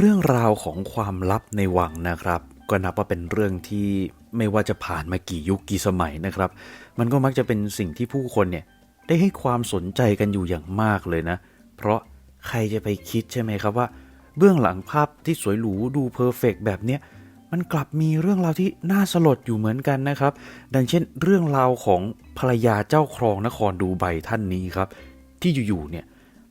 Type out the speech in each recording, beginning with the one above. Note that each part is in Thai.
เรื่องราวของความลับในวังนะครับ ก็นับว่าเป็นเรื่องที่ไม่ว่าจะผ่านมากี่ยุคกี่สมัยนะครับ มันก็มักจะเป็นสิ่งที่ผู้คนเนี่ยได้ให้ความสนใจกันอยู่อย่างมากเลยนะ เพราะใครจะไปคิดใช่ไหมครับว่า เบื้องหลังภาพที่สวยหรูดูเพอร์เฟกต์แบบเนี้ยมันกลับมีเรื่องราวที่น่าสลดอยู่เหมือนกันนะครับ ดังเช่น เรื่องราวของภรรยาเจ้าครองนครดูไบท่านนี้ครับ ที่อยู่ๆเนี่ย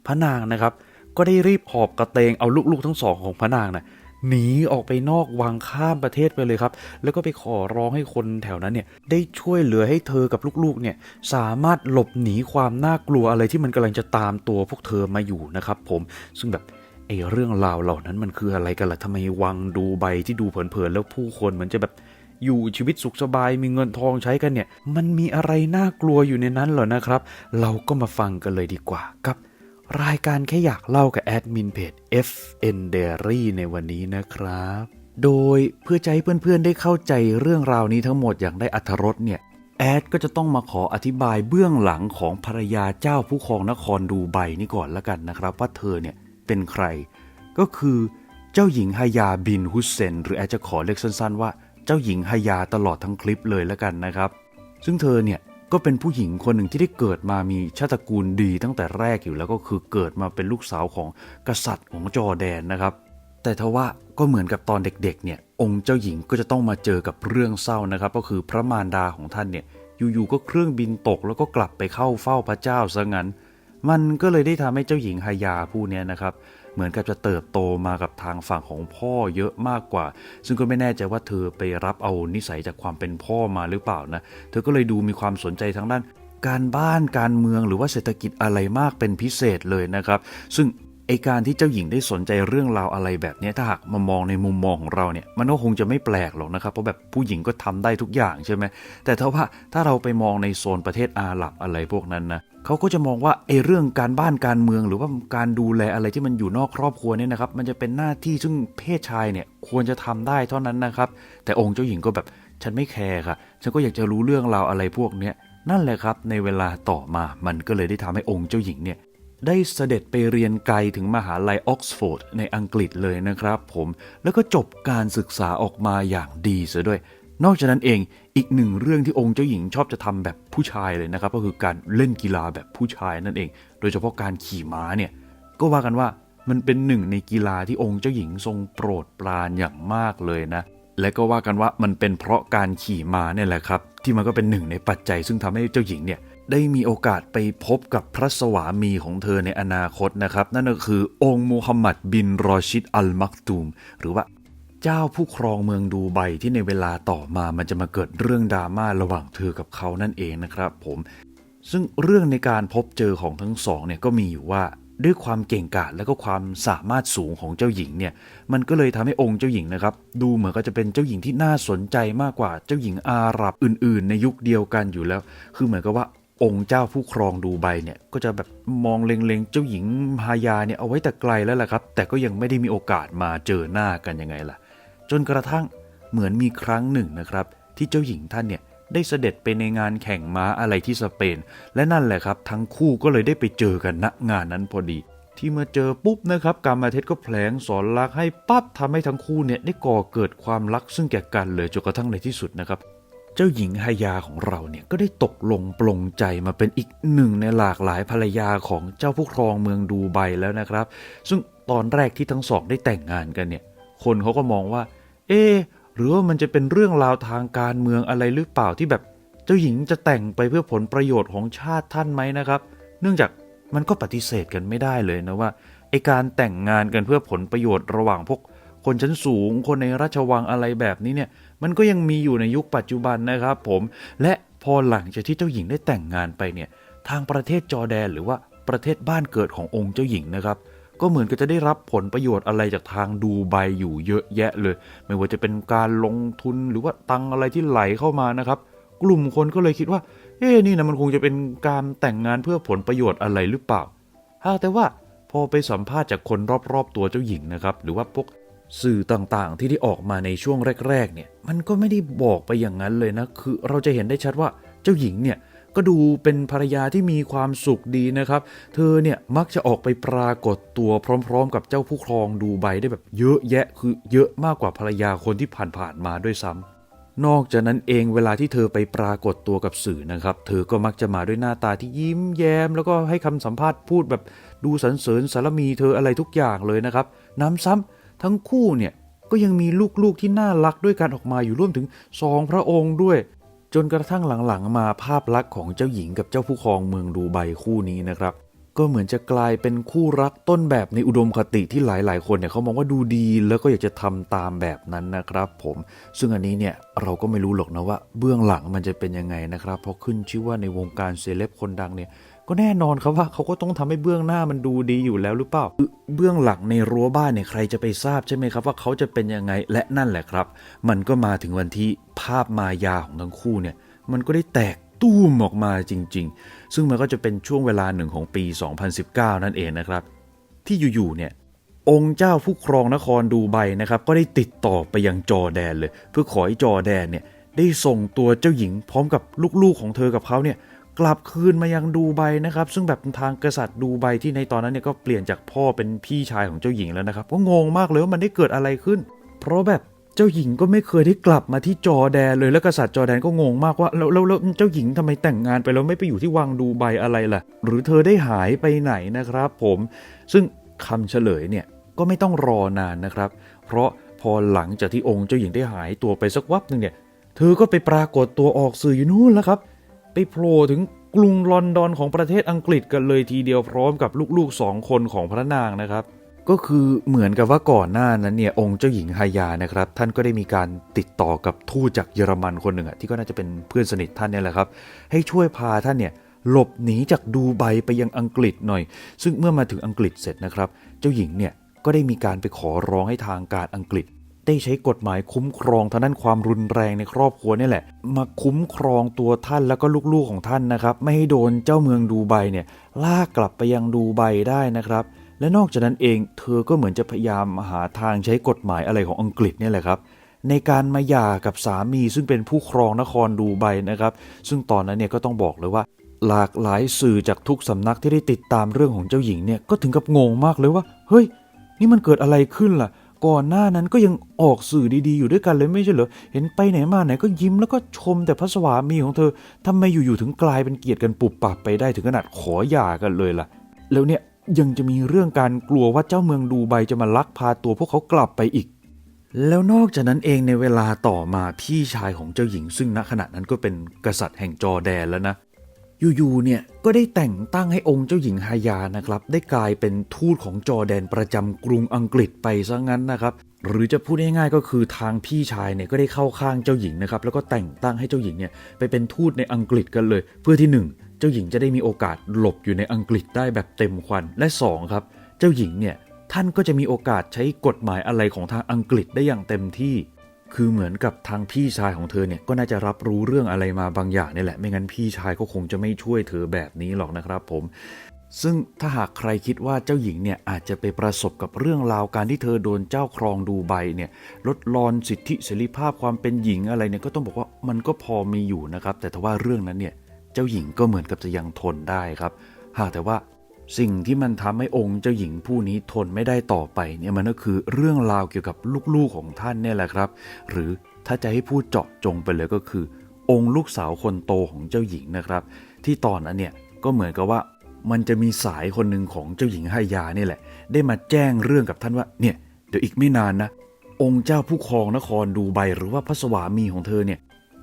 พระนางนะครับ ก็ได้รีบหอบกระเตงเอาลูกๆทั้งสองของพระนางน่ะหนีออกไปนอกวังข้ามประเทศไปเลยครับ แล้วก็ไปขอร้องให้คนแถวนั้นเนี่ยได้ช่วยเหลือให้เธอกับลูกๆเนี่ยสามารถหลบหนีความน่ากลัวอะไรที่มันกำลังจะตามตัวพวกเธอมาอยู่นะครับผมซึ่งแบบไอ้เรื่องราวเหล่านั้นมันคืออะไรกันล่ะทำไมวังดูใบที่ดูเผินๆแล้วผู้คนเหมือนจะแบบอยู่ชีวิตสุขสบายมีเงินทองใช้กันเนี่ย มันมีอะไรน่ากลัวอยู่ในนั้นเหรอนะครับ เราก็มาฟังกันเลยดีกว่ากับ รายการแค่อยากเล่ากับแอดมินเพจ FN Diary ในวันนี้นะครับ โดยเพื่อใจเพื่อนๆได้เข้าใจเรื่องราวนี้ทั้งหมดอย่างได้อัธรสเนี่ย แอดก็จะต้องมาขออธิบายเบื้องหลังของภรรยาเจ้าผู้ครองนครดูไบนี่ก่อนละกันนะครับ ว่าเธอเนี่ยเป็นใคร ก็คือเจ้าหญิงฮายาบินฮุสเซน หรือแอดจะขอเรียกสั้นๆ ว่าเจ้าหญิงฮายาตลอดทั้งคลิปเลยละกันนะครับ ซึ่งเธอเนี่ย ก็เป็นผู้หญิงคนหนึ่งที่ได้เกิดมามีชาติกูลดีตั้งแต่แรกอยู่แล้วก็คือเกิดมาเป็นลูกสาวของกษัตริย์ของจอแดนนะครับ แต่ทว่าก็เหมือนกับตอนเด็กๆเนี่ยองค์เจ้าหญิงก็จะต้องมาเจอกับเรื่องเศร้านะครับ ก็คือพระมารดาของท่านเนี่ยอยู่ๆก็เครื่องบินตกแล้วก็กลับไปเข้าเฝ้าพระเจ้าซะงั้น มันก็เลยได้ทำให้เจ้าหญิงฮายาผู้นี้นะครับ เหมือนกับจะเติบโตมากับทางฝั่งของพ่อเยอะมากกว่า ซึ่งก็ไม่แน่ใจว่าเธอไปรับเอานิสัยจากความเป็นพ่อมาหรือเปล่านะ เธอก็เลยดูมีความสนใจทางด้าน การบ้านการเมืองหรือว่าเศรษฐกิจอะไรมากเป็นพิเศษเลยนะครับ ซึ่งไอการที่เจ้าหญิงได้สนใจเรื่องราวอะไรแบบนี้ถ้าหากมามองในมุมมองของเราเนี่ยมันก็คงจะไม่แปลกหรอกนะครับ เพราะแบบผู้หญิงก็ทำได้ทุกอย่างใช่ไหมแต่ถ้าว่าถ้าเราไปมองในโซนประเทศอาหรับอะไรพวกนั้นนะ เขาก็จะมองว่าไอเรื่องการบ้านการเมือง หรือว่าการดูแลอะไรที่มันอยู่นอกครอบครัวเนี่ยนะครับ มันจะเป็นหน้าที่ซึ่งเพศชายเนี่ยควรจะทำได้เท่านั้นนะครับ แต่องค์เจ้าหญิงก็แบบฉันไม่แคร์ค่ะ ฉันก็อยากจะรู้เรื่องราวอะไรพวกเนี้ยนั่นแหละครับ ในเวลาต่อมามันก็เลยได้ทำให้องค์เจ้าหญิงเนี่ยได้เสด็จไปเรียนไกลถึงมหาลัยออกซฟอร์ดในอังกฤษเลยนะครับผมแล้วก็จบการศึกษาออกมาอย่างดีเสียด้วย นอกจากนั้นเองอีกหนึ่งเรื่องที่องค์เจ้าหญิงชอบจะทำแบบผู้ชายเลยนะครับ ก็คือการเล่นกีฬาแบบผู้ชายนั่นเอง โดยเฉพาะการขี่ม้าเนี่ยก็ว่ากันว่ามันเป็นหนึ่งในกีฬาที่องค์เจ้าหญิงทรงโปรดปรานอย่างมากเลยนะ และก็ว่ากันว่ามันเป็นเพราะการขี่ม้าเนี่ยแหละครับ ที่มันก็เป็นหนึ่งในปัจจัย ซึ่งทำให้เจ้าหญิงเนี่ยได้มีโอกาสไปพบกับพระสวามีของเธอในอนาคตนะครับ นั่นก็คือองค์มูฮัมหมัดบินรอชิดอัลมักตูม หรือว่า เจ้าผู้ครองเมืองดูไบที่ในเวลาต่อมามันจะมาเกิดเรื่องดราม่าระหว่างเธอกับเขานั่นเองนะครับ ผม ซึ่งเรื่องในการพบเจอของทั้งสองเนี่ยก็มีอยู่ว่าด้วยความเก่งกาจและก็ความสามารถสูงของเจ้าหญิงเนี่ย มันก็เลยทำให้องค์เจ้าหญิงนะครับ ดูเหมือนก็จะเป็นเจ้าหญิงที่น่าสนใจมากกว่าเจ้าหญิงอาหรับอื่น ๆ ในยุคเดียวกันอยู่แล้ว คือเหมือนกับว่าองค์เจ้าผู้ครองดูไบเนี่ยก็จะแบบมองเล็งๆ เจ้าหญิงฮายาเนี่ยเอาไว้แต่ไกลแล้วแหละครับ แต่ก็ยังไม่ได้มีโอกาสมาเจอหน้ากันยังไงล่ะ จนกระทั่งเหมือนมีครั้งหนึ่งนะครับ ที่เจ้าหญิงท่านเนี่ยได้เสด็จไปในงานแข่งม้าอะไรที่สเปน และนั่นแหละครับ ทั้งคู่ก็เลยได้ไปเจอกันณงานนั้นพอดี ที่มื่อเจอปุ๊บนะครับกามาเทศก็แผลงสอนรักให้ปั๊บทำให้ทั้งคู่เนี่ยได้ก่อเกิดความรักซึ่งแก่กันเลยจนกระทั่งในที่สุดนะครับเจ้าหญิงฮายาของเราเนี่ยก็ได้ตกลงปลงใจมาเป็นอีกหนึ่งในหลากหลายภรรยาของเจ้าผู้ครองเมืองดูไบแล้วนะครับ ซึ่งตอนแรกที่ทั้งสองได้แต่งงานกันเนี่ย คนเขาก็มองว่า เอ๊หรือว่ามันจะเป็นเรื่องราวทางการเมืองอะไรหรือเปล่าที่แบบเจ้าหญิงจะแต่งไปเพื่อผลประโยชน์ของชาติท่านไหมนะครับ เนื่องจากมันก็ปฏิเสธกันไม่ได้เลยนะว่าไอการแต่งงานกันเพื่อผลประโยชน์ระหว่างพวก คนชั้นสูง คนในราชวังอะไรแบบนี้เนี่ยมันก็ยังมีอยู่ในยุคปัจจุบันนะครับผม และพอหลังจากที่เจ้าหญิงได้แต่งงานไปเนี่ยทางประเทศจอแดนหรือว่าประเทศบ้านเกิดขององค์เจ้าหญิงนะครับ ก็เหมือนกับจะได้รับผลประโยชน์อะไรจากทางดูไบอยู่เยอะแยะเลย ไม่ว่าจะเป็นการลงทุนหรือว่าตังอะไรที่ไหลเข้ามานะครับ กลุ่มคนก็เลยคิดว่า เอ๊ะนี่นะมันคงจะเป็นการแต่งงานเพื่อผลประโยชน์อะไรหรือเปล่าหากแต่ว่าพอไปสัมภาษณ์จากคนรอบๆ ตัวเจ้าหญิงนะครับ หรือว่าพวกสื่อต่างๆ ที่ได้ออกมาในช่วงแรก ๆ เนี่ย มันก็ไม่ได้บอกไปอย่างนั้นเลยนะ คือเราจะเห็นได้ชัดว่าเจ้าหญิงเนี่ย ก็ดูเป็นภรรยาที่มีความสุขดีนะครับ เธอเนี่ยมักจะออกไปปรากฏตัวพร้อม ๆ กับเจ้าผู้ครองดูไบได้แบบเยอะแยะคือเยอะมากกว่าภรรยาคนที่ผ่านๆมาด้วยซ้ำนอกจากนั้นเองเวลาที่เธอไปปรากฏตัวกับสื่อนะครับ เธอก็มักจะมาด้วยหน้าตาที่ยิ้มแย้ม แล้วก็ให้คำสัมภาษณ์พูดแบบดูสรรเสริญสารมีเธออะไรทุกอย่างเลยนะครับน้ำซ้ำทั้งคู่เนี่ยก็ยังมีลูกๆที่น่ารักด้วยกันออกมาอยู่ร่วมถึงสองพระองค์ด้วย จนกระทั่งหลังๆ มาภาพลักษณ์ของเจ้าหญิงกับเจ้าผู้ครองเมืองดูไบคู่นี้นะครับ ก็เหมือนจะกลายเป็นคู่รักต้นแบบในอุดมคติที่หลายๆ คนเนี่ยเขามองว่าดูดี แล้วก็อยากจะทำตามแบบนั้นนะครับผม ซึ่งอันนี้เนี่ยเราก็ไม่รู้หรอกนะว่าเบื้องหลังมันจะเป็นยังไงนะครับเพราะขึ้นชื่อว่าในวงการเซเลบคนดังเนี่ย ก็แน่นอนครับว่าเขาก็ต้องทำให้เบื้องหน้ามันดูดีอยู่แล้วหรือเปล่าเบื้องหลังในรั้วบ้านเนี่ยใครจะไปทราบใช่ไหมครับว่าเขาจะเป็นยังไงและนั่นแหละครับ มันก็มาถึงวันที่ภาพมายาของทั้งคู่เนี่ยมันก็ได้แตกตู้มออกมาจริง ๆ ซึ่งมันก็จะเป็นช่วงเวลาหนึ่งของปี 2019 นั่นเองนะครับ ที่อยู่ๆเนี่ยองค์เจ้าผู้ครองนครดูไบนะครับ ก็ได้ติดต่อไปยังจอแดนเลย เพื่อขอให้จอแดนเนี่ยได้ส่งตัวเจ้าหญิงพร้อมกับลูกๆของเธอกับเขาเนี่ย กลับคืนมายังดูไบนะครับ ซึ่งแบบทางกษัตริย์ดูไบที่ในตอนนั้นเนี่ยก็เปลี่ยนจากพ่อเป็นพี่ชายของเจ้าหญิงแล้วนะครับก็งงมากเลยว่ามันได้เกิดอะไรขึ้น เพราะแบบเจ้าหญิงก็ไม่เคยได้กลับมาที่จอแดนเลยแล้วกษัตริย์จอแดนก็งงมากว่าแล้วแล้วเจ้าหญิงทำไมแต่งงานไปแล้วไม่ไปอยู่ที่วังดูไบอะไรล่ะ หรือเธอได้หายไปไหนนะครับ ผม ซึ่งคำเฉลยเนี่ยก็ไม่ต้องรอนานนะครับ เพราะพอหลังจากที่องค์เจ้าหญิงได้หายตัวไปสักวับหนึ่งเนี่ย เธอก็ไปปรากฏตัวออกสื่ออยู่นู่นแล้วครับ ไปโผล่ถึงกรุงลอนดอนของประเทศอังกฤษกันเลยทีเดียวพร้อมกับลูกๆสองคนของพระนางนะครับ ก็คือเหมือนกับว่าก่อนหน้านั้นเนี่ยองค์เจ้าหญิงฮายานะครับ ท่านก็ได้มีการติดต่อกับทูตจากเยอรมันคนหนึ่งอะที่ก็น่าจะเป็นเพื่อนสนิทท่านเนี่ยแหละครับ ให้ช่วยพาท่านเนี่ยหลบหนีจากดูไบไปยังอังกฤษหน่อย ซึ่งเมื่อมาถึงอังกฤษเสร็จนะครับ เจ้าหญิงเนี่ยก็ได้มีการไปขอร้องให้ทางการอังกฤษ ได้ใช้กฎหมายคุ้มครองทางด้านความรุนแรงในครอบครัวนี่แหละ มาคุ้มครองตัวท่านแล้วก็ลูกๆของท่านนะครับ ไม่ให้โดนเจ้าเมืองดูไบเนี่ยลากกลับไปยังดูไบได้นะครับ และนอกจากนั้นเองเธอก็เหมือนจะพยายามหาทางใช้กฎหมายอะไรของอังกฤษเนี่ยแหละครับในการมาหย่ากับสามีซึ่งเป็นผู้ครองนครดูไบนะครับ ซึ่งตอนนั้นเนี่ยก็ต้องบอกเลยว่า หลากหลายสื่อจากทุกสำนักที่ได้ติดตามเรื่องของเจ้าหญิงเนี่ยก็ถึงกับงงมากเลยว่า เฮ้ย นี่มันเกิดอะไรขึ้นล่ะ ก่อนหน้านั้นก็ยังออกสื่อดีๆอยู่ด้วยกันเลยไม่ใช่เหรอ เห็นไปไหนมาไหนก็ยิ้มแล้วก็ชมแต่พระสวามีของเธอทำไมอยู่ๆถึงกลายเป็นเกลียดกันปุบปับไปได้ถึงขนาดขอหย่ากันเลยล่ะ แล้วเนี่ยยังจะมีเรื่องการกลัวว่าเจ้าเมืองดูไบจะมาลักพาตัวพวกเขากลับไปอีก แล้วนอกจากนั้นเองในเวลาต่อมาพี่ชายของเจ้าหญิงซึ่งณขณะนั้นก็เป็นกษัตริย์แห่งจอแดนแล้วนะ อยู่ๆเนี่ยก็ได้แต่งตั้งให้องค์เจ้าหญิงฮายานะครับ ได้กลายเป็นทูตของจอแดนประจำกรุงอังกฤษไปซะงั้นนะครับ หรือจะพูดง่ายๆก็คือทางพี่ชายเนี่ยก็ได้เข้าข้างเจ้าหญิงนะครับ แล้วก็แต่งตั้งให้เจ้าหญิงเนี่ยไปเป็นทูตในอังกฤษกันเลย เพื่อที่หนึ่งเจ้าหญิงจะได้มีโอกาสหลบอยู่ในอังกฤษได้แบบเต็มควันและสองครับเจ้าหญิงเนี่ยท่านก็จะมีโอกาสใช้กฎหมายอะไรของทางอังกฤษได้อย่างเต็มที่ คือเหมือนกับทางพี่ชายของเธอเนี่ยก็น่าจะรับรู้เรื่องอะไรมาบางอย่างนี่แหละ ไม่งั้นพี่ชายก็คงจะไม่ช่วยเธอแบบนี้หรอกนะครับผม ซึ่งถ้าหากใครคิดว่าเจ้าหญิงเนี่ยอาจจะไปประสบกับเรื่องราวการที่เธอโดนเจ้าครองดูไบเนี่ยลดรอนสิทธิเสรีภาพความเป็นหญิงอะไรเนี่ยก็ต้องบอกว่ามันก็พอมีอยู่นะครับ แต่ถ้าว่าเรื่องนั้นเนี่ยเจ้าหญิงก็เหมือนกับจะยังทนได้ครับ หากแต่ว่า สิ่งที่มันทำให้องค์เจ้าหญิงผู้นี้ทนไม่ได้ต่อไปเนี่ยมันก็คือเรื่องราวเกี่ยวกับลูกๆของท่านเนี่ยแหละครับ หรือถ้าจะให้พูดเจาะจงไปเลยก็คือ องค์ลูกสาวคนโตของเจ้าหญิงนะครับ ที่ตอนนั้นเนี่ยก็เหมือนกับว่ามันจะมีสายคนหนึ่งของเจ้าหญิงไฮยาเนี่ยแหละ ได้มาแจ้งเรื่องกับท่านว่าเนี่ยเดี๋ยวอีกไม่นานนะ องค์เจ้าผู้ครองนครดูไบหรือว่าพระสวามีของเธอเนี่ย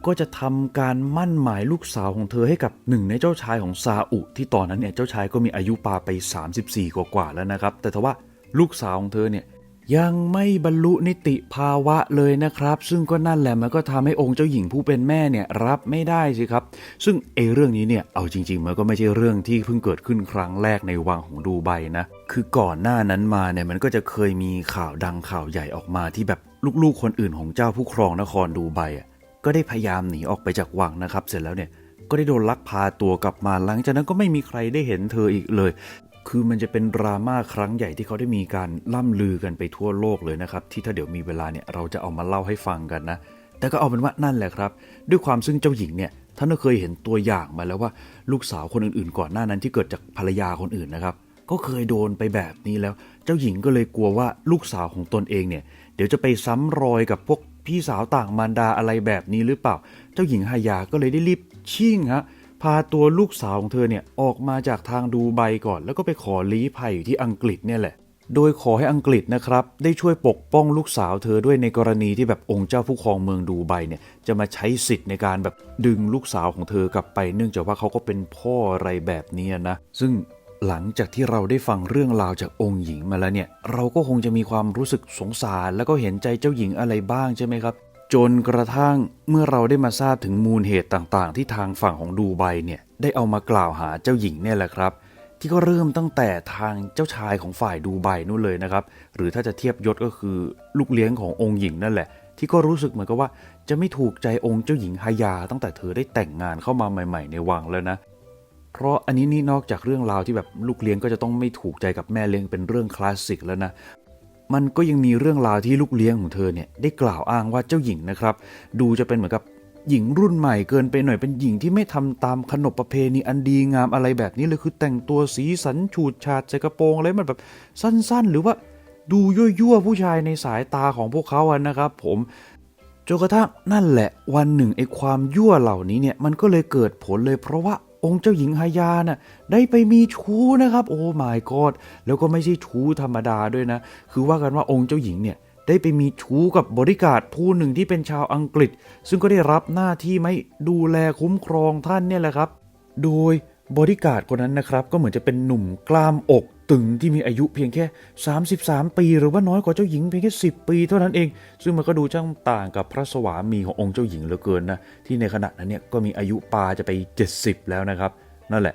ก็จะทำการมั่นหมายลูกสาวของเธอให้กับหนึ่งในเจ้าชายของซาอุ ที่ตอนนั้นเนี่ยเจ้าชายก็มีอายุปาไป 34 กว่าๆแล้วนะครับ แต่ทว่าลูกสาวของเธอเนี่ยยังไม่บรรลุนิติภาวะเลยนะครับ ซึ่งก็นั่นแหละมันก็ทำให้องค์เจ้าหญิงผู้เป็นแม่เนี่ยรับไม่ได้สิครับ ซึ่งเอเรื่องนี้เนี่ยเอาจริง ๆ มันก็ไม่ใช่เรื่องที่เพิ่งเกิดขึ้นครั้งแรกในวังของดูไบนะคือก่อนหน้านั้นมาเนี่ยมันก็จะเคยมีข่าวดังข่าวใหญ่ออกมาที่แบบลูกๆคนอื่นของเจ้าผู้ครองนครดูไบอะ ก็ได้พยายามหนีออกไปจากวังนะครับ เสร็จแล้วเนี่ยก็ได้โดนลักพาตัวกลับมาหลังจากนั้นก็ไม่มีใครได้เห็นเธออีกเลย คือมันจะเป็นดราม่าครั้งใหญ่ที่เขาได้มีการล่ำลือกันไปทั่วโลกเลยนะครับ ที่ถ้าเดี๋ยวมีเวลาเนี่ยเราจะเอามาเล่าให้ฟังกันนะ แต่ก็เอาเป็นว่านั่นแหละครับ ด้วยความซึ่งเจ้าหญิงเนี่ยท่านก็เคยเห็นตัวอย่างมาแล้วว่าลูกสาวคนอื่นๆ ก่อนหน้านั้นที่เกิดจากภรรยาคนอื่นนะครับก็เคยโดนไปแบบนี้แล้ว เจ้าหญิงก็เลยกลัวว่าลูกสาวของตนเองเนี่ย เดี๋ยวจะไปซ้ำรอยกับพวก พี่สาวต่างมารดาอะไรแบบนี้หรือเปล่า เจ้าหญิงฮายาก็เลยได้รีบชิ่งฮะพาตัวลูกสาวของเธอเนี่ยออกมาจากทางดูไบก่อน แล้วก็ไปขอลี้ภัยอยู่ที่อังกฤษเนี่ยแหละ โดยขอให้อังกฤษนะครับได้ช่วยปกป้องลูกสาวเธอด้วยในกรณีที่แบบองค์เจ้าผู้ครองเมืองดูไบเนี่ยจะมาใช้สิทธิ์ในการแบบดึงลูกสาวของเธอกลับไป เนื่องจากว่าเขาก็เป็นพ่ออะไรแบบนี้นะ ซึ่ง หลังจากที่เราได้ฟังเรื่องราวจากองค์หญิงมาแล้วเนี่ย เราก็คงจะมีความรู้สึกสงสาร แล้วก็เห็นใจเจ้าหญิงอะไรบ้างใช่ไหมครับ จนกระทั่งเมื่อเราได้มาทราบถึงมูลเหตุต่างๆ ที่ทางฝั่งของดูไบเนี่ยได้เอามากล่าวหาเจ้าหญิงเนี่ยแหละครับ ที่ก็เริ่มตั้งแต่ทางเจ้าชายของฝ่ายดูไบนู่นเลยนะครับ หรือถ้าจะเทียบยศก็คือลูกเลี้ยงขององค์หญิงนั่นแหละ ที่ก็รู้สึกเหมือนกับว่าจะไม่ถูกใจองค์เจ้าหญิงฮายา ตั้งแต่เธอได้แต่งงานเข้ามาใหม่ ๆ ในวังแล้วนะ เพราะอันนี้นี่นอกจากเรื่องราวที่แบบลูกเลี้ยงก็จะต้องไม่ถูกใจกับแม่เลี้ยงเป็นเรื่องคลาสสิกแล้วนะมันก็ยังมีเรื่องราวที่ลูกเลี้ยงของเธอเนี่ยได้กล่าวอ้างว่าเจ้าหญิงนะครับ ดูจะเป็นเหมือนกับหญิงรุ่นใหม่เกินไปหน่อยเป็นหญิงที่ไม่ทำตามขนบประเพณีอันดีงามอะไรแบบนี้เลยคือแต่งตัวสีสันฉูดฉาดใส่กระโปรงอะไรมันแบบสั้นๆ หรือว่าดูยั่วๆผู้ชายในสายตาของพวกเขาอะนะครับ ผมจนกระทั่งนั่นแหละวันหนึ่งไอ้ความยั่วเหล่านี้เนี่ยมันก็เลยเกิดผลเลยเพราะว่า องค์เจ้าหญิงฮายาน่ะได้ไปมีชู้นะครับ โอ้ my god แล้วก็ไม่ใช่ชู้ธรรมดาด้วยนะ คือว่ากันว่าองค์เจ้าหญิงเนี่ยได้ไปมีชู้กับบริการผู้หนึ่งที่เป็นชาวอังกฤษ ซึ่งก็ได้รับหน้าที่ไม่ดูแลคุ้มครองท่านเนี่ยแหละครับ โดย บริการดคนนั้นนะครับ ก็เหมือนจะเป็นหนุ่มกล้ามอกตึงที่มีอายุเพียงแค่ 33 ปี หรือว่าน้อยกว่าเจ้าหญิงเพียงแค่ 10 ปีเท่านั้นเอง ซึ่งมันก็ดูช่างต่างกับพระสวามีขององค์เจ้าหญิงเหลือเกินนะ ที่ในขณะนั้นเนี่ยก็มีอายุปาจะไป 70 แล้วนะครับ นั่นแหละ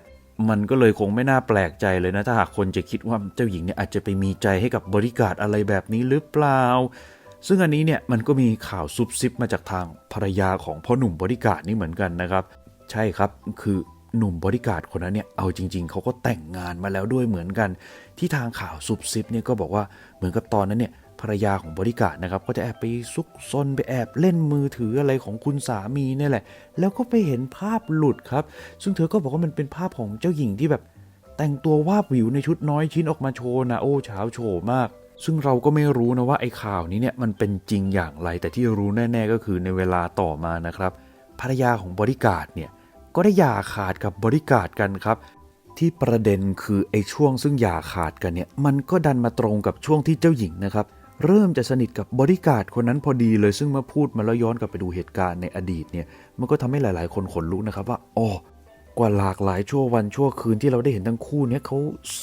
มันก็เลยคงไม่น่าแปลกใจเลยนะ ถ้าหากคนจะคิดว่าเจ้าหญิงเนี่ยอาจจะไปมีใจให้กับบริการอะไรแบบนี้หรือเปล่า ซึ่งอันนี้เนี่ยมันก็มีข่าวซุบซิบมาจากทางภรรยาของพ่อหนุ่มบริการนี่เหมือนกันนะครับ ใช่ครับคือ หนุ่มบริการคนนั้นเนี่ยเอาจริง ๆเขาก็แต่งงานมาแล้วด้วยเหมือนกัน ที่ทางข่าวซุบซิบเนี่ยก็บอกว่าเหมือนกับตอนนั้นเนี่ยภรรยาของบริการนะครับก็จะแอบไปซุกซนไปแอบเล่นมือถืออะไรของคุณสามีนี่แหละ แล้วก็ไปเห็นภาพหลุดครับ ซึ่งเธอก็บอกว่ามันเป็นภาพของเจ้าหญิงที่แบบแต่งตัววาบวิวในชุดน้อยชิ้นออกมาโชว์นะโอ้เช้าโชว์มาก ซึ่งเราก็ไม่รู้นะว่าไอ้ข่าวนี้เนี่ยมันเป็นจริงอย่างไร แต่ที่รู้แน่ ๆ ก็คือในเวลาต่อมานะครับ ภรรยาของบริการเนี่ย ก็ได้หย่าขาดกับบริการกันครับ ที่ประเด็นคือไอ้ช่วงซึ่งหย่าขาดกันเนี่ยมันก็ดันมาตรงกับช่วงที่เจ้าหญิงนะครับ เริ่มจะสนิทกับบริการคนนั้นพอดีเลยซึ่งเมื่อพูดมาแล้วย้อนกลับไปดูเหตุการณ์ในอดีตเนี่ยมันก็ทำให้หลาย ๆ คนขนลุกนะครับว่าอ๋อกว่าหลากหลายชั่ววันชั่วคืนที่เราได้เห็นทั้งคู่เนี่ยเขา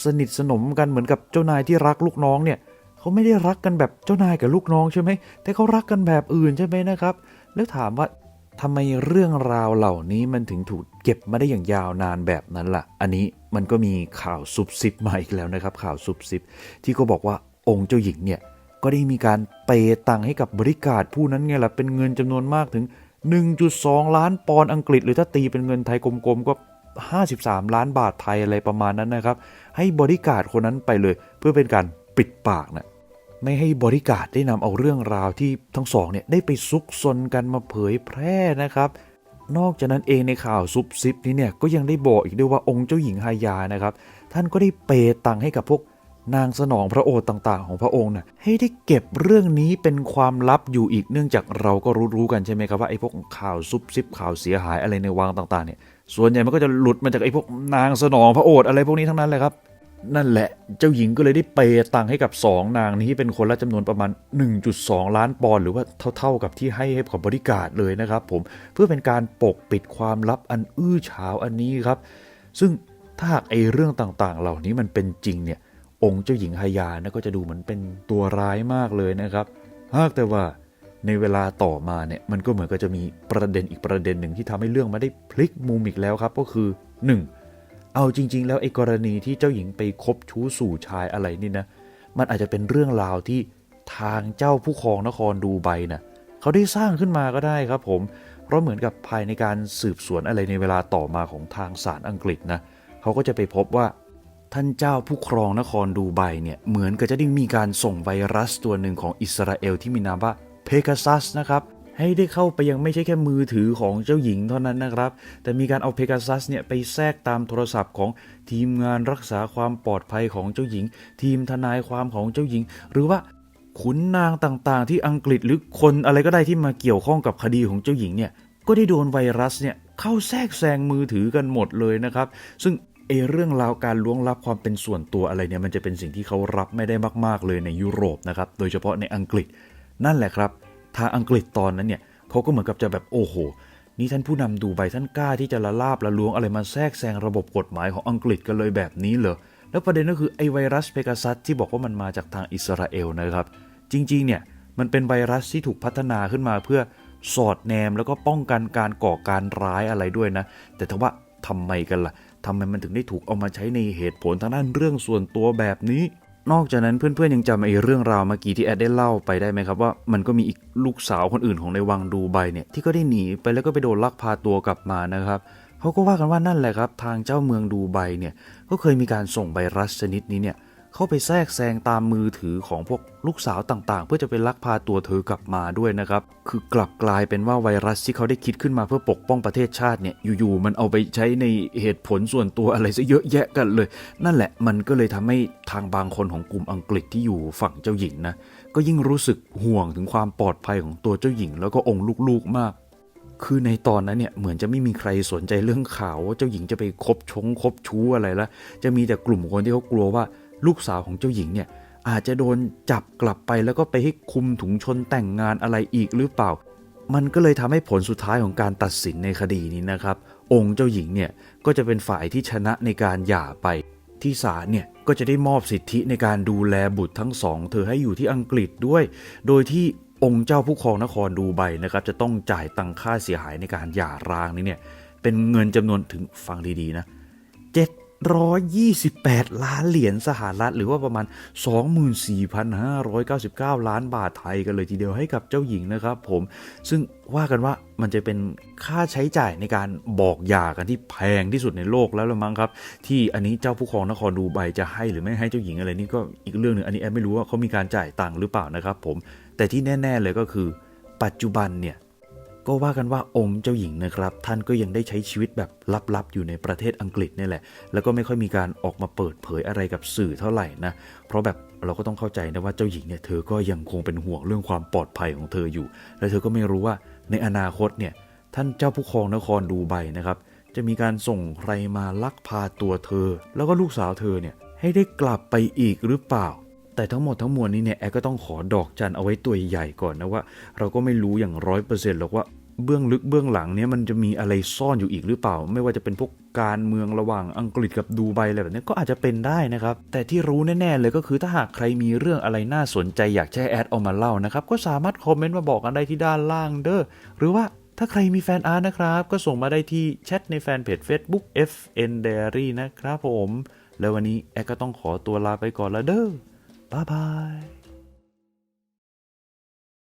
สนิทสนมกันเหมือนกับเจ้านายที่รักลูกน้องเนี่ยเขาไม่ได้รักกันแบบเจ้านายกับลูกน้องใช่ไหมแต่เขารักกันแบบอื่นใช่ไหมนะครับ แล้วถามว่า ทำไมเรื่องราวเหล่านี้มันถึงถูกเก็บมาได้อย่างยาวนานแบบนั้นล่ะ อันนี้มันก็มีข่าวซุบซิบมาอีกแล้วนะครับ ข่าวซุบซิบ ที่ก็บอกว่าองค์เจ้าหญิงเนี่ย ก็ได้มีการเปย์ตังให้กับบริการผู้นั้นไงล่ะ เป็นเงินจำนวนมากถึง 1.2 ล้านปอนด์อังกฤษ หรือถ้าตีเป็นเงินไทยกลมๆก็ 53 ล้านบาทไทยอะไรประมาณนั้นนะครับ ให้บริการคนนั้นไปเลย เพื่อเป็นการปิดปากนะ ไม่ให้บริการได้นำเอาเรื่องราวที่ทั้งสองเนี่ยได้ไปซุกซนกันมาเผยแพร่นะครับ นอกจากนั้นเองในข่าวซุบซิบนี้เนี่ยก็ยังได้บอกอีกด้วยว่าองค์เจ้าหญิงฮายานะครับ ท่านก็ได้เปย์ตังค์ให้กับพวกนางสนองพระโอษฐ์ต่างๆ ของพระองค์น่ะให้ได้เก็บเรื่องนี้เป็นความลับอยู่อีกเนื่องจากเราก็รู้ๆกันใช่ไหมครับว่าไอ้พวกข่าวซุบซิบข่าวเสียหายอะไรในวังต่างๆเนี่ยส่วนใหญ่มันก็จะหลุดมาจากไอ้พวกนางสนองพระโอษฐ์อะไรพวกนี้ทั้งนั้นเลยครับ นั่นแหละ เจ้าหญิงก็เลยได้เปย์ตังให้กับ 2 นางนี้เป็นคนละจำนวนประมาณ 1.2 ล้านปอนด์หรือว่าเท่า ๆกับที่ให้ให้กับบริการเลยนะครับผมเพื่อเป็นการปกปิดความลับอันอื้อฉาวอันนี้ครับ ซึ่งถ้าหากไอ้เรื่องต่างๆ เหล่านี้มันเป็นจริงเนี่ยองค์เจ้าหญิงฮายานะก็จะดูเหมือนเป็นตัวร้ายมากเลยนะครับหากแต่ว่าในเวลาต่อมาเนี่ยมันก็เหมือนกับจะมีประเด็นอีกประเด็นหนึ่งที่ทำให้เรื่องมาได้พลิกมุมอีกแล้วครับ ก็คือ 1. เอาจริง ๆ แล้วไอ้กรณีที่เจ้าหญิงไปคบชู้สู่ชายอะไรนี่นะ มันอาจจะเป็นเรื่องราวที่ทางเจ้าผู้ครองนครดูไบนะ่ะเขาได้สร้างขึ้นมาก็ได้ครับผม เพราะเหมือนกับภายในการสืบสวนอะไรในเวลาต่อมาของทางศาลอังกฤษนะเขาก็จะไปพบว่าท่านเจ้าผู้ครองนครดูไบเนี่ยเหมือนกับจะได้มีการส่งไวรัสตัวหนึ่งของอิสราเอลที่มีนามว่าเพก a ซัสนะครับ ให้ได้เข้าไปยังไม่ใช่แค่มือถือของเจ้าหญิงเท่านั้นนะครับ แต่มีการเอาเพกาซัสเนี่ยไปแทรกตามโทรศัพท์ของทีมงานรักษาความปลอดภัยของเจ้าหญิง ทีมทนายความของเจ้าหญิง หรือว่าขุนนางต่างๆ ที่อังกฤษหรือคนอะไรก็ได้ที่มาเกี่ยวข้องกับคดีของเจ้าหญิงเนี่ยก็ได้โดนไวรัสเนี่ยเข้าแทรกแซงมือถือกันหมดเลยนะครับ ซึ่งเอเรื่องราวการล้วงลับความเป็นส่วนตัวอะไรเนี่ยมันจะเป็นสิ่งที่เขารับไม่ได้มาก ๆ เลยในยุโรปนะครับ โดยเฉพาะในอังกฤษนั่นแหละครับ ทางอังกฤษตอนนั้นเนี่ยเขาก็เหมือนกับจะแบบโอ้โห นี่ท่านผู้นำดูใบท่านกล้าที่จะละลาบละลวงอะไรมาแทรกแซงระบบกฎหมายของอังกฤษกันเลยแบบนี้เหรอแล้วประเด็นก็คือไอไวรัสเพกาซัสที่บอกว่ามันมาจากทางอิสราเอลนะครับ จริงๆเนี่ยมันเป็นไวรัสที่ถูกพัฒนาขึ้นมาเพื่อสอดแนมแล้วก็ป้องกันการก่อการร้ายอะไรด้วยนะ แต่ถ้าว่าทำไมกันล่ะทำไมมันถึงได้ถูกเอามาใช้ในเหตุผลทางด้านเรื่องส่วนตัวแบบนี้ นอกจากนั้นเพื่อนๆยังจำไอ้เรื่องราวเมื่อกี้ที่แอดได้เล่าไปได้ไหมครับว่ามันก็มีอีกลูกสาวคนอื่นของในวังดูไบเนี่ยที่ก็ได้หนีไปแล้วก็ไปโดนลักพาตัวกลับมานะครับเขาก็ว่ากันว่านั่นแหละครับ ทางเจ้าเมืองดูไบเนี่ยก็เคยมีการส่งไวรัสชนิดนี้เนี่ย เข้าไปแทรกแซงตามมือถือของพวกลูกสาวต่างๆ เพื่อจะไปลักพาตัวเธอกลับมาด้วยนะครับ คือกลับกลายเป็นว่าไวรัสที่เขาได้คิดขึ้นมาเพื่อปกป้องประเทศชาติเนี่ยอยู่ๆมันเอาไปใช้ในเหตุผลส่วนตัวอะไรซะเยอะแยะกันเลย นั่นแหละมันก็เลยทำให้ทางบางคนของกลุ่มอังกฤษที่อยู่ฝั่งเจ้าหญิงนะก็ยิ่งรู้สึกห่วงถึงความปลอดภัยของตัวเจ้าหญิง แล้วก็องค์ลูกๆมากคือในตอนนั้นเนี่ยเหมือนจะไม่มีใครสนใจเรื่องข่าวว่าเจ้าหญิงจะไปคบชงคบชู้อะไรละจะมีแต่กลุ่มคนที่เขากลัวว่า ลูกสาวของเจ้าหญิงเนี่ยอาจจะโดนจับกลับไปแล้วก็ไปให้คุมถุงชนแต่งงานอะไรอีกหรือเปล่า มันก็เลยทำให้ผลสุดท้ายของการตัดสินในคดีนี้นะครับ องค์เจ้าหญิงเนี่ยก็จะเป็นฝ่ายที่ชนะในการหย่าไป ที่ศาลเนี่ยก็จะได้มอบสิทธิในการดูแลบุตรทั้งสอง เธอให้อยู่ที่อังกฤษด้วย โดยที่องค์เจ้าผู้ครองนครดูไบนะครับ จะต้องจ่ายตังค่าเสียหายในการหย่าร้างนี้เนี่ยเป็นเงินจำนวนถึงฟังดีๆนะ 728 ล้านเหรียญสหรัฐ หรือว่าประมาณ 24,599 ล้านบาทไทยกันเลยทีเดียวให้กับเจ้าหญิงนะครับผม ซึ่งว่ากันว่ามันจะเป็นค่าใช้จ่ายในการบอกหย่ากันที่แพงที่สุดในโลกแล้วละมั้งครับ ที่อันนี้เจ้าผู้ครองนครดูไบจะให้หรือไม่ให้เจ้าหญิงอะไรนี่ก็อีกเรื่องหนึ่งอันนี้แอมไม่รู้ว่าเขามีการจ่ายตังค์หรือเปล่านะครับผมแต่ที่แน่ ๆเลยก็คือ ปัจจุบันเนี่ย ก็ว่ากันว่าองค์เจ้าหญิงนะครับ ท่านก็ยังได้ใช้ชีวิตแบบลับๆ อยู่ในประเทศอังกฤษนี่แหละ แล้วก็ไม่ค่อยมีการออกมาเปิดเผยอะไรกับสื่อเท่าไหร่นะ เพราะแบบเราก็ต้องเข้าใจนะว่าเจ้าหญิงเนี่ยเธอก็ยังคงเป็นห่วงเรื่องความปลอดภัยของเธออยู่ และเธอก็ไม่รู้ว่าในอนาคตเนี่ยท่านเจ้าผู้ครองนครดูไบนะครับจะมีการส่งใครมาลักพาตัวเธอ แล้วก็ลูกสาวเธอเนี่ยให้ได้กลับไปอีกหรือเปล่า แต่ทั้งหมดทั้งมวลนี้เนี่ยแอร์ก็ต้องขอดอกจันเอาไว้ตัวใหญ่ก่อนนะว่า เราก็ไม่รู้อย่างร้อยเปอร์เซ็นต์หรอกว่าเบื้องลึกเบื้องหลังเนี่ยมันจะมีอะไรซ่อนอยู่อีกหรือเปล่า ไม่ว่าจะเป็นพวกการเมืองระหว่างอังกฤษกับดูไบอะไรแบบนี้ก็อาจจะเป็นได้นะครับ แต่ที่รู้แน่ๆเลยก็คือถ้าหากใครมีเรื่องอะไรน่าสนใจอยากจะให้แอดเอามาเล่านะครับ ก็สามารถคอมเมนต์มาบอกกันได้ที่ด้านล่างเด้อหรือว่าถ้าใครมีแฟนอาร์ตนะครับ ก็ส่งมาได้ที่แชทในแฟนเพจ Facebook FN Diary นะครับผม แล้ววันนี้แอดก็ต้องขอตัวลาไปก่อนแล้วเด้อ บ๊ายบาย